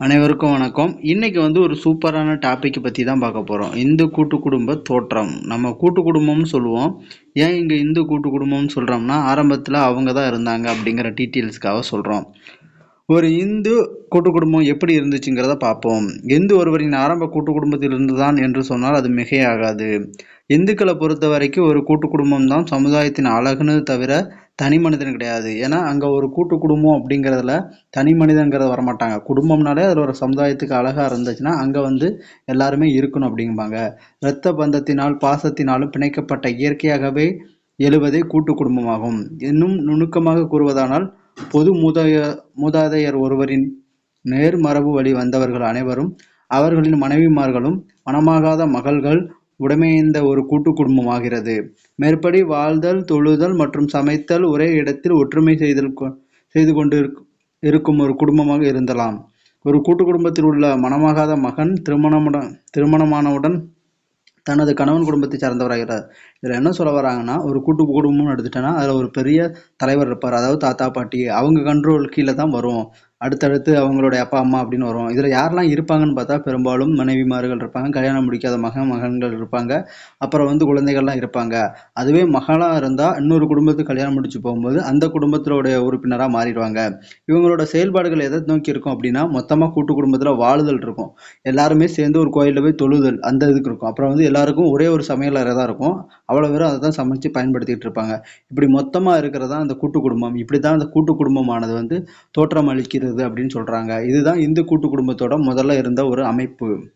அனைவருக்கும் வணக்கம். இன்னைக்கு வந்து ஒரு சூப்பரான டாப்பிக்கை பற்றி தான் பார்க்க போகிறோம் இந்து கூட்டு குடும்ப தோற்றம். நம்ம கூட்டு குடும்பம்னு சொல்லுவோம். ஏன் இங்கே இந்து கூட்டு குடும்பம்னு சொல்கிறோம்னா ஆரம்பத்தில் அவங்க தான் இருந்தாங்க அப்படிங்கிற டீட்டெயில்ஸ்க்காக சொல்கிறோம் ஒரு இந்து கூட்டு குடும்பம் எப்படி இருந்துச்சுங்கிறத பார்ப்போம். இந்து ஒருவரின் ஆரம்ப கூட்டு குடும்பத்தில் இருந்துதான் என்று சொன்னால் அது மிகையாகாது. இந்துக்களை பொறுத்த வரைக்கும் ஒரு கூட்டு குடும்பம் தான் சமுதாயத்தின் அழகுன்னு தவிர தனி மனிதன் கிடையாது. ஏன்னா அங்கே ஒரு கூட்டு குடும்பம் அப்படிங்கிறதுல தனி மனிதங்கிறத வரமாட்டாங்க. குடும்பம்னாலே அதில் ஒரு சமுதாயத்துக்கு அழகாக இருந்துச்சுன்னா அங்கே வந்து எல்லாருமே இருக்கணும் அப்படிம்பாங்க. இரத்த பந்தத்தினால் பாசத்தினாலும் பிணைக்கப்பட்ட இயற்கையாகவே எழுவதே கூட்டு குடும்பமாகும். இன்னும் நுணுக்கமாக கூறுவதானால் பொது மூதாய மூதாதையர் ஒருவரின் நேர்மரபு வழி வந்தவர்கள் அனைவரும் அவர்களின் மனைவிமார்களும் மனமாகாத மகள்கள் உடமையந்த ஒரு கூட்டு குடும்பமாகிறது. மேற்படி வாழ்தல் தொழுதல் மற்றும் சமைத்தல் ஒரே இடத்தில் ஒற்றுமை செய்தல் செய்து கொண்டு இருக்கும் ஒரு குடும்பமாக இருந்தலாம். ஒரு கூட்டு குடும்பத்தில் உள்ள மணமாகாத மகன் திருமணமுடன் திருமணமானவுடன் தனது கணவன் குடும்பத்தை சார்ந்தவராகிறார். இதில் என்ன சொல்ல வராங்கன்னா ஒரு கூட்டு குடும்பம்னு எடுத்துட்டேன்னா அதில் ஒரு பெரிய தலைவர் இருப்பார். அதாவது தாத்தா பாட்டி அவங்க கண்ட்ரோல் கீழே தான் வரும் அடுத்தடுத்து அவங்களுடைய அப்பா அம்மா அப்படின்னு வரும். இதில் யாரெல்லாம் இருப்பாங்கன்னு பார்த்தா பெரும்பாலும் மனைவிமார்கள் இருப்பாங்க கல்யாணம் முடிக்காத மகன் மகன்கள் இருப்பாங்க. அப்புறம் வந்து குழந்தைகள்லாம் இருப்பாங்க. அதுவே மகளாக இருந்தால் இன்னொரு குடும்பத்துக்கு கல்யாணம் முடிச்சு போகும்போது அந்த குடும்பத்தினுடைய உறுப்பினராக மாறிடுவாங்க. இவங்களோட செயல்பாடுகள் எதை நோக்கி இருக்கும் அப்படின்னா மொத்தமாக கூட்டு குடும்பத்தில் வாழுதல் இருக்கும். எல்லாருமே சேர்ந்து ஒரு கோயிலில் போய் தொழுதல் அந்த இதுக்கு இருக்கும். அப்புறம் வந்து எல்லாருக்கும் ஒரே ஒரு சமையலறை தான் இருக்கும். அவ்வளோ பேரும் அதை தான் சமைச்சு பயன்படுத்திட்டு இருப்பாங்க. இப்படி மொத்தமாக இருக்கிறதா அந்த கூட்டு குடும்பம். இப்படி தான் அந்த கூட்டு குடும்பமானது வந்து தோற்றம் அளிக்கிறது அப்படின்னு சொல்கிறாங்க இதுதான் இந்து கூட்டு குடும்பத்தோட முதல்ல இருந்த ஒரு அமைப்பு.